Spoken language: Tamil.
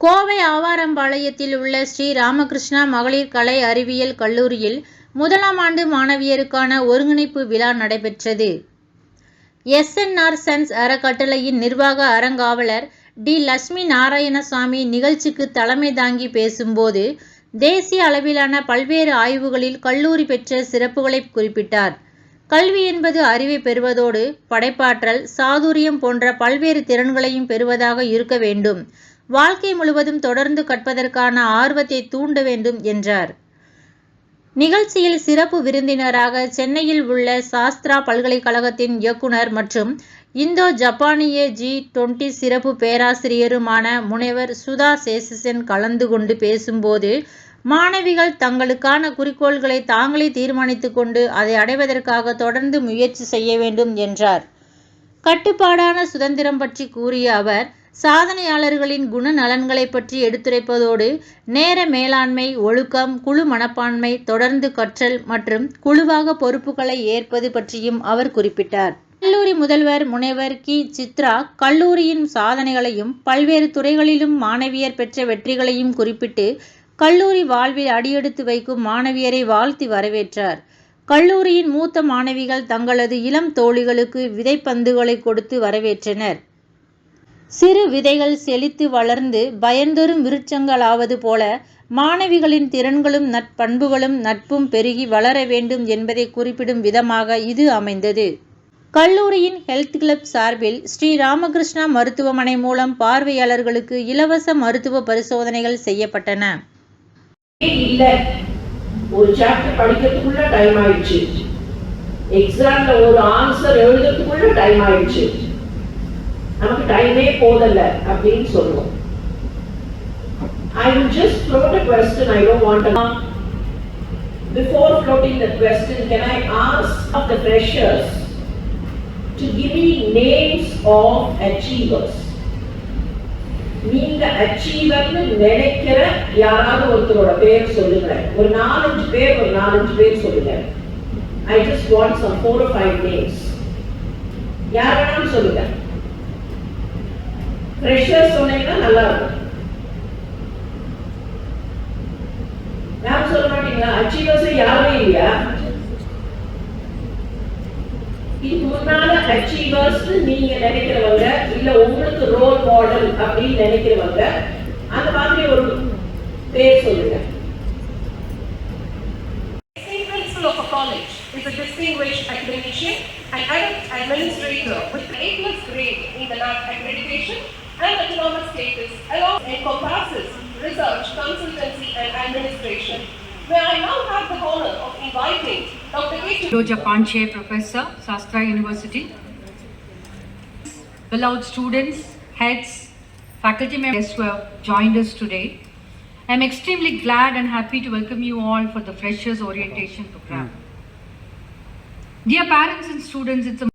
கோவை ஆவாரம்பாளையத்தில் உள்ள ஸ்ரீ ராமகிருஷ்ணா மகளிர் கலை அறிவியல் கல்லூரியில் முதலாம் ஆண்டு மாணவியருக்கான ஒருங்கிணைப்பு விழா நடைபெற்றது. எஸ்என்ஆர் சன்ஸ் அறக்கட்டளையின் நிர்வாக அறங்காவலர் டி லட்சுமி நாராயணசாமி நிகழ்ச்சிக்கு தலைமை தாங்கி பேசும்போது தேசிய அளவிலான பல்வேறு ஆய்வுகளில் கல்லூரி பெற்ற சிறப்புகளை குறிப்பிட்டார். கல்வி என்பது அறிவை பெறுவதோடு படைப்பாற்றல் சாதுரியம் போன்ற பல்வேறு திறன்களையும் பெறுவதாக இருக்க வேண்டும். வாழ்க்கை முழுவதும் தொடர்ந்து கற்பதற்கான ஆர்வத்தை தூண்ட வேண்டும் என்றார். நிகழ்ச்சியில் சிறப்பு விருந்தினராக சென்னையில் உள்ள சாஸ்திரா பல்கலைக்கழகத்தின் இயக்குனர் மற்றும் இந்தோ ஜப்பானிய ஜி டுவெண்டி சிறப்பு பேராசிரியருமான முனைவர் சுதா சேசசன் கலந்து கொண்டு பேசும்போது மாணவிகள் தங்களுக்கான குறிக்கோள்களை தாங்களே தீர்மானித்துக் கொண்டு அதை அடைவதற்காக தொடர்ந்து முயற்சி செய்ய வேண்டும் என்றார். கட்டுப்பாடான சுதந்திரம் பற்றி கூறிய அவர் சாதனையாளர்களின் குணநலன்களை பற்றி எடுத்துரைப்பதோடு நேர மேலாண்மை ஒழுக்கம் குழு மனப்பான்மை தொடர்ந்து கற்றல் மற்றும் குழுவாக பொறுப்புகளை ஏற்பது பற்றியும் அவர் குறிப்பிட்டார். கல்லூரி முதல்வர் முனைவர் கி. சித்ரா கல்லூரியின் சாதனைகளையும் பல்வேறு துறைகளிலும் மாணவியர் பெற்ற வெற்றிகளையும் குறிப்பிட்டு கல்லூரி வாழ்வில் அடியெடுத்து வைக்கும் மாணவியரை வாழ்த்தி வரவேற்றார். கல்லூரியின் மூத்த மாணவிகள் தங்களது இளம் தோழிகளுக்கு விதைப்பந்துகளை கொடுத்து வரவேற்றனர். சிறு விதைகள் செழித்து வளர்ந்து பயன்தரும் விருட்சங்களாவது போல மாணவிகளின் திறன்களும் நற்பண்புகளும் நட்பும் பெருகி வளர வேண்டும் என்பதை குறிப்பிடும் விதமாக இது அமைந்தது. கல்லூரியின் ஹெல்த் கிளப் சார்பில் ஸ்ரீ ராமகிருஷ்ணா மருத்துவமனை மூலம் பார்வையாளர்களுக்கு இலவச மருத்துவ பரிசோதனைகள் செய்யப்பட்டன. ஒரு சாப்டர் படிக்கிறதுக்குள்ள டைம் ஆயிடுச்சு. எக்ஸாம்ல ஒரு ஆன்சர் எழுதுறதுக்குள்ள டைம் ஆயிடுச்சு. நமக்கு டைமே போதல்ல அப்படின்னு சொல்லுவோம் I will just float a question, I don't want to. Before floating the question, can I ask of the freshers to give me names of achievers? நீங்க அச்சீவர்னு நினைக்கிற யாராவது ஒருத்தரோட பேர் சொல்லுங்க ஒரு நாலஞ்சு பேர் ஒரு நாலஞ்சு பேர் சொல்லுங்க I just want some four five names யார் வேணாலும் சொல்லுங்க ஃப்ரெஷர்ஸ் சொன்னீங்கன்னா நல்லா இருக்கும் யாரும் சொல்ல மாட்டீங்களா? அச்சீவர்ஸ் யாருமே இல்லையா? இதுக்கு முன்னால அச்சீவர்ஸ் நீங்க நினைக்கிறவங்க இல்ல உங்களுக்கு ரோல் மாடல் அப்படின்னு நினைக்கிறவங்க அந்த மாதிரி ஒரு பேர் சொல்லுங்க. Principal of a college is a distinguished academician and administrator with A plus grade in the last accreditation and autonomous status along encompasses research, consultancy and administration. where I now have the honor of inviting Dr. K. Roja Panche, Professor, Sastra University. Beloved students, heads, faculty members who have joined us today, I am extremely glad and happy to welcome you all for the Freshers Orientation Program. Hmm. Dear parents and students, it's a